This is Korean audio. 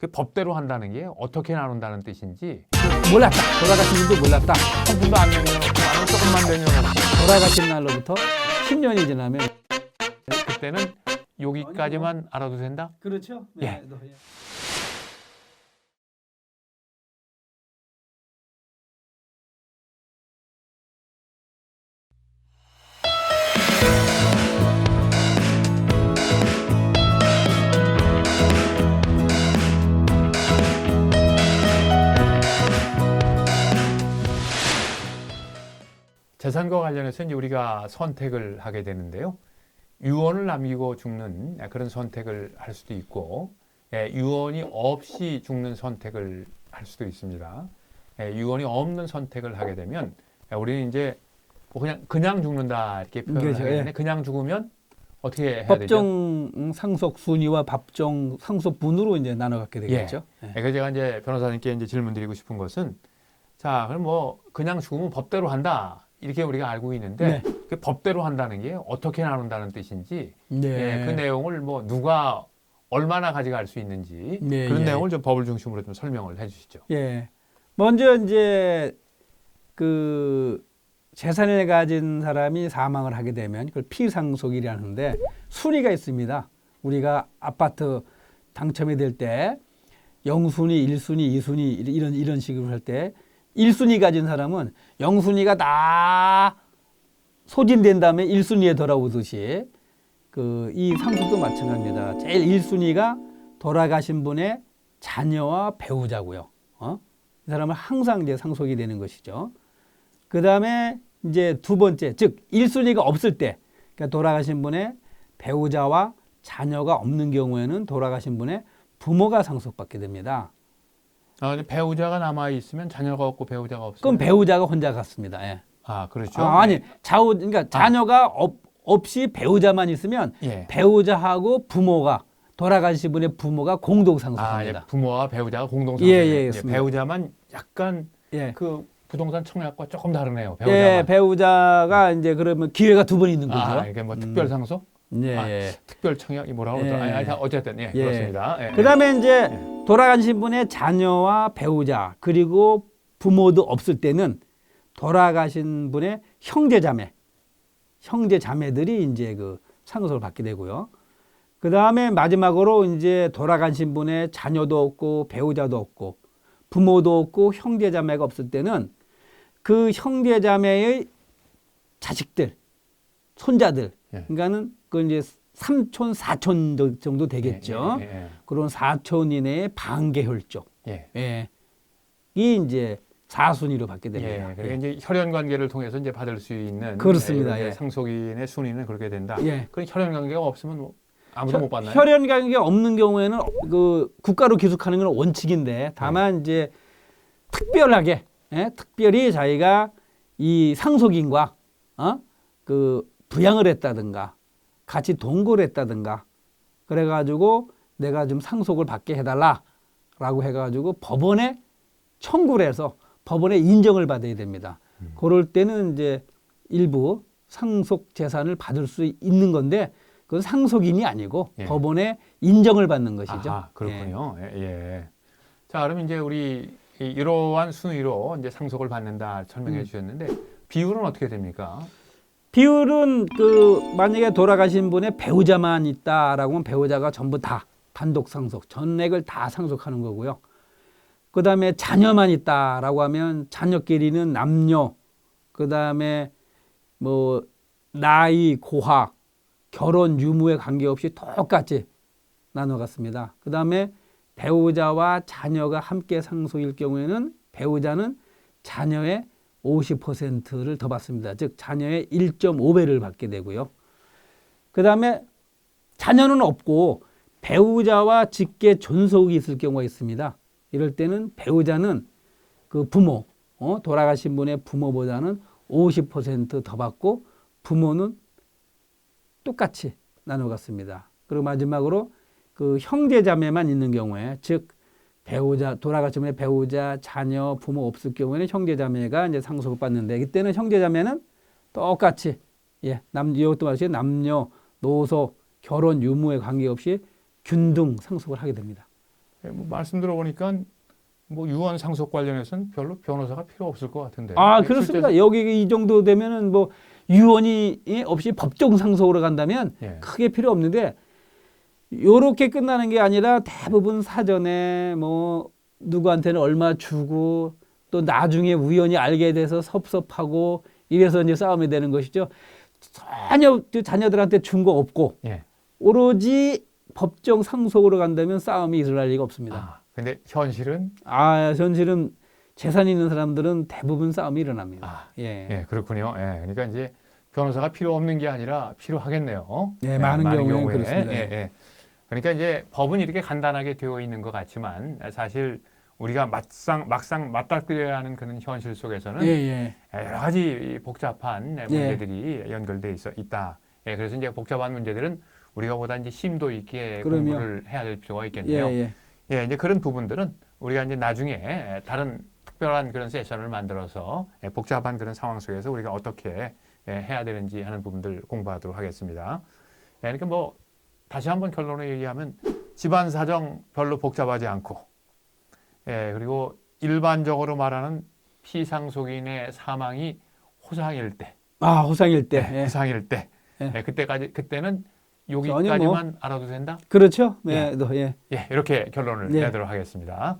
그 법대로 한다는 게 어떻게 나눈다는 뜻인지 몰랐다. 돌아가신 분도 몰랐다. 한 분도 안 내려놓고 나는 조금만 내려놓고 돌아가신 날로부터 10년이 지나면 그때는 여기까지만 알아도 된다? 그렇죠. 예. 재산과 관련해서 이제 우리가 선택을 하게 되는데요. 유언을 남기고 죽는 그런 선택을 할 수도 있고, 예, 유언이 없이 죽는 선택을 할 수도 있습니다. 예, 유언이 없는 선택을 하게 되면 예, 우리는 이제 뭐 그냥 그냥 죽는다 이렇게 표현을 그렇죠, 하게 예. 되는데 그냥 죽으면 어떻게 해야 되죠? 법정 음, 상속 순위와 법정 상속 분으로 이제 나눠 갖게 되겠죠. 예. 예, 그래서 제가 이제 변호사님께 이제 질문 드리고 싶은 것은 자, 그럼 뭐 그냥 죽으면 법대로 한다. 이렇게 우리가 알고 있는데 네. 그 법대로 한다는 게 어떻게 나눈다는 뜻인지 네. 예, 그 내용을 뭐 누가 얼마나 가져갈 수 있는지 네, 그런 예. 내용을 좀 법을 중심으로 좀 설명을 해 주시죠. 예. 먼저 이제 그 재산을 가진 사람이 사망을 하게 되면 그걸 피상속이라는데 순위가 있습니다. 우리가 아파트 당첨이 될 때 영순위, 일순위, 이순위 이런 이런 식으로 할 때 일순위 가진 사람은 영순위가 다 소진된 다음에 일순위에 돌아오듯이 그 이 상속도 마찬가지입니다. 제일 일순위가 돌아가신 분의 자녀와 배우자고요. 어? 이 사람은 항상 이제 상속이 되는 것이죠. 그 다음에 이제 두 번째, 즉, 1순위가 없을 때, 그러니까 돌아가신 분의 배우자와 자녀가 없는 경우에는 돌아가신 분의 부모가 상속받게 됩니다. 아, 배우자가 남아 있으면 자녀가 없고 배우자가 없으면 그럼 배우자가 혼자 갔습니다. 예. 아, 그렇죠. 아, 아니, 좌우, 그러니까 자녀가 없, 없이 배우자만 있으면 예. 배우자하고 부모가, 돌아가신 분의 부모가 공동 아, 예. 상속합니다. 부모와 배우자가 공동 예, 상속. 예, 그렇습니다. 배우자만 약간 예. 그 부동산 청약과 조금 다르네요. 배우자만. 예, 배우자가 이제 그러면 기회가 두 번 있는 거죠. 아, 이게 뭐 특별 상속? 예. 아, 특별 청약이 뭐라고 예. 그러더라. 아니, 아니, 자, 어쨌든 예, 예. 그렇습니다. 예, 그다음에 이제 돌아가신 분의 자녀와 배우자 그리고 부모도 없을 때는 돌아가신 분의 형제자매, 형제자매들이 이제 그 상속을 받게 되고요. 그 다음에 마지막으로 이제 돌아가신 분의 자녀도 없고 배우자도 없고 부모도 없고 형제자매가 없을 때는 그 형제자매의 자식들, 손자들, 예. 그러니까는 그 이제 삼촌, 사촌 정도 되겠죠. 예, 예, 그런 사촌 이내의 반계혈족. 예. 예. 이 이제 사순위로 받게 예. 됩니다. 예. 그러니까 이제 혈연 관계를 통해서 이제 받을 수 있는 그렇습니다. 예, 예. 상속인의 순위는 그렇게 된다. 예. 그럼 혈연 관계가 없으면 뭐 아무도 못 받나요? 혈연 관계가 없는 경우에는 그 국가로 기속하는 건 원칙인데 다만 이제 특별하게 예? 특별히 자기가 이 상속인과 어? 그 부양을 했다든가 같이 동거를 했다든가 그래가지고 내가 좀 상속을 받게 해달라라고 해가지고 법원에 청구를 해서 법원에 인정을 받아야 됩니다. 음. 그럴 때는 이제 일부 상속 재산을 받을 수 있는 건데 그건 상속인이 아니고 예. 법원에 인정을 받는 것이죠. 아, 그렇군요. 예. 예. 자, 그럼 이제 우리 이- 이러한 순위로 이제 상속을 받는다 설명해 음. 주셨는데 비율은 어떻게 됩니까? 비율은 그 만약에 돌아가신 분의 배우자만 있다라고 하면 배우자가 전부 다 단독 상속, 전액을 다 상속하는 거고요. 그 다음에 자녀만 있다라고 하면 자녀끼리는 남녀, 그 다음에 뭐 나이, 고학, 결혼 유무에 관계없이 똑같이 나눠갔습니다. 그 다음에 배우자와 자녀가 함께 상속일 경우에는 배우자는 자녀의 50%를 더 받습니다. 즉 자녀의 1.5배를 받게 되고요. 그 다음에 자녀는 없고 배우자와 직계 존속이 있을 경우가 있습니다. 이럴 때는 배우자는 그 부모, 어, 돌아가신 분의 부모보다는 50%더 받고 부모는 똑같이 나눠 갔습니다. 그리고 마지막으로 그 형제자매만 있는 경우에 즉 배우자 돌아가신 분의 배우자 자녀 부모 없을 경우에는 형제자매가 이제 상속을 받는데 이때는 형제자매는 똑같이 예 남 이것도 마찬가지 남녀 노소 결혼 유무에 관계없이 균등 상속을 하게 됩니다. 예, 뭐 말씀 들어보니까 뭐 유언 상속 관련해서는 별로 변호사가 필요 없을 것 같은데. 아 예, 그렇습니다. 실제- 여기 이 정도 되면은 뭐 유언이 없이 법정 상속으로 간다면 예. 크게 필요 없는데 요렇게 끝나는 게 아니라 대부분 사전에 뭐 누구한테는 얼마 주고 또 나중에 우연히 알게 돼서 섭섭하고 이래서 이제 싸움이 되는 것이죠. 전혀 그 자녀들한테 준 거 없고 예. 오로지 법정 상속으로 간다면 싸움이 일어날 리가 없습니다. 아, 근데 현실은 아, 현실은 재산 있는 사람들은 대부분 싸움이 일어납니다. 아, 예. 예, 그렇군요. 예, 그러니까 이제 변호사가 필요 없는 게 아니라 필요하겠네요. 네, 많은 경우에는 그렇습니다. 예, 예. 그러니까 이제 법은 이렇게 간단하게 되어 있는 것 같지만 사실 우리가 막상 막상 맞닥뜨려야 하는 그런 현실 속에서는 예, 예. 여러 가지 복잡한 예. 문제들이 연결돼 있어 있다. 예, 그래서 이제 복잡한 문제들은 우리가 보다 이제 심도 있게 그럼요. 공부를 해야 될 필요가 예, 있겠네요. 예. 예, 이제 그런 부분들은 우리가 이제 나중에 다른 특별한 그런 세션을 만들어서 예, 복잡한 그런 상황 속에서 우리가 어떻게 예, 해야 되는지 하는 부분들 공부하도록 하겠습니다. 예, 그러니까 뭐 다시 한번 결론을 얘기하면 집안 사정 별로 복잡하지 않고, 예, 그리고 일반적으로 말하는 피상속인의 사망이 호상일 때, 아, 호상일 때. 예, 예. 호상일 때, 예. 예, 그때까지 그때는 전혀 여기까지만 알아도 된다. 그렇죠? 네, 또, 예. 예, 이렇게 결론을 예. 내도록 하겠습니다.